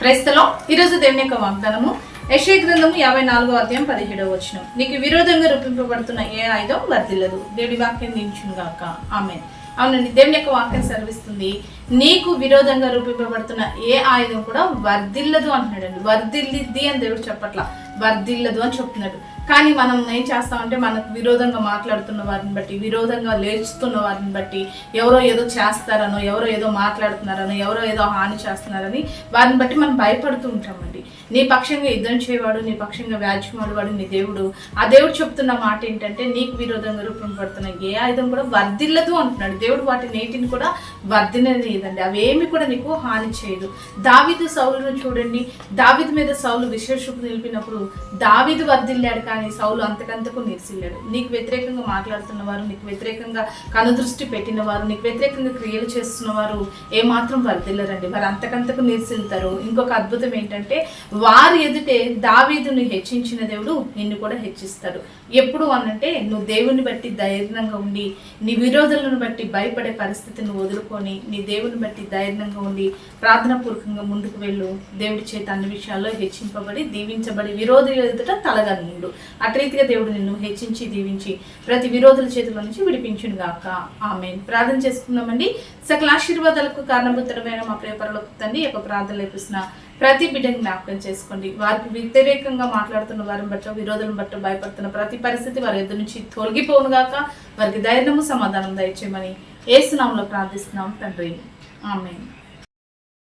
క్రైస్తలో ఈరోజు దేవుని యొక్క వాగ్దానము. యశయ గ్రంథము యాభై నాలుగో అధ్యాయం పదిహేడవ వచ్చిన నీకు విరోధంగా రూపింపబడుతున్న ఏ ఆయుధం వర్దిల్లదు దేవుడి వాక్యం దించును కాక ఆమె అవునండి దేవుని యొక్క వాక్యం సెలవిస్తుంది నీకు విరోధంగా రూపింపబడుతున్న ఏ ఆయుధం కూడా వర్ధిల్లదు అంటున్నాడండి. వర్దిల్లిద్ది అని దేవుడు చెప్పట్ల. వర్ధిల్లదు అని చెప్తున్నాడు. కానీ మనం ఏం చేస్తామంటే మనకు విరోధంగా మాట్లాడుతున్న వారిని బట్టి విరోధంగా లేచుతున్న వారిని బట్టి ఎవరో ఏదో చేస్తారనో ఎవరో ఏదో మాట్లాడుతున్నారనో ఎవరో ఏదో హాని చేస్తున్నారని వారిని బట్టి మనం భయపడుతూ ఉంటామండి. నీ పక్షంగా యుద్ధం చేయవాడు నీ పక్షంగా వ్యాజ్యమాడు నీ దేవుడు. ఆ దేవుడు చెప్తున్న మాట ఏంటంటే నీకు విరోధంగా రూపంపడుతున్న ఏ ఆయుధం కూడా వర్ధిల్లదు అంటున్నాడు. దేవుడు వాటి నేటిని కూడా వర్ధినలేదండి అవేమి కూడా నీకు హాని చేయదు. దావిదు సౌలును చూడండి. దావిదు మీద సౌలు విశేషపు నిలిపినప్పుడు దావిది వర్ధిల్లాడు కానీ సౌలు అంతకంతకు నిలిచిల్లాడు. నీకు వ్యతిరేకంగా మాట్లాడుతున్న వారు నీకు వ్యతిరేకంగా కనుదృష్టి పెట్టిన వారు నీకు వ్యతిరేకంగా క్రియలు చేస్తున్న వారు ఏమాత్రం వర్ధిల్లరండి. వారు అంతకంతకు నిలిచిల్తారు ఇంకొక అద్భుతం ఏంటంటే వారి ఎదుటే దావీదుని హెచ్చించిన దేవుడు నిన్ను కూడా హెచ్చిస్తాడు. ఎప్పుడు అనంటే నువ్వు దేవుని బట్టి ధైర్యంగా ఉండి నీ విరోధులను బట్టి భయపడే పరిస్థితిని వదులుకొని నీ దేవుని బట్టి ధైర్యంగా ఉండి ప్రార్థనాపూర్వకంగా ముందుకు వెళ్ళు. దేవుడి చేత అన్ని విషయాల్లో హెచ్చింపబడి దీవించబడి విరోధుల ఎదుట తలగనుడు అట్రీతిగా దేవుడు నిన్ను హెచ్చించి దీవించి ప్రతి విరోధుల చేతుల నుంచి విడిపించును గాక ఆమె ప్రార్థన చేసుకుందామండి. సకల ఆశీర్వాదాలకు కారణభూతమైన మా ప్రేపరలో తండ్రి యొక్క ప్రార్థన లేపిస్తున్న ప్రతి బిడ్డని జ్ఞాపకం చేసుకోండి. వారికి వ్యతిరేకంగా మాట్లాడుతున్న వారిని బట్టి విరోధులను బట్టి భయపడుతున్న ప్రతి పరిస్థితి వారి ఎదురు నుంచి తొలగిపోను గాక వారికి ధైర్యము సమాధానం దయచేయమని ఏసునామంలో ప్రార్థిస్తున్నాం తండ్రి. ఆమె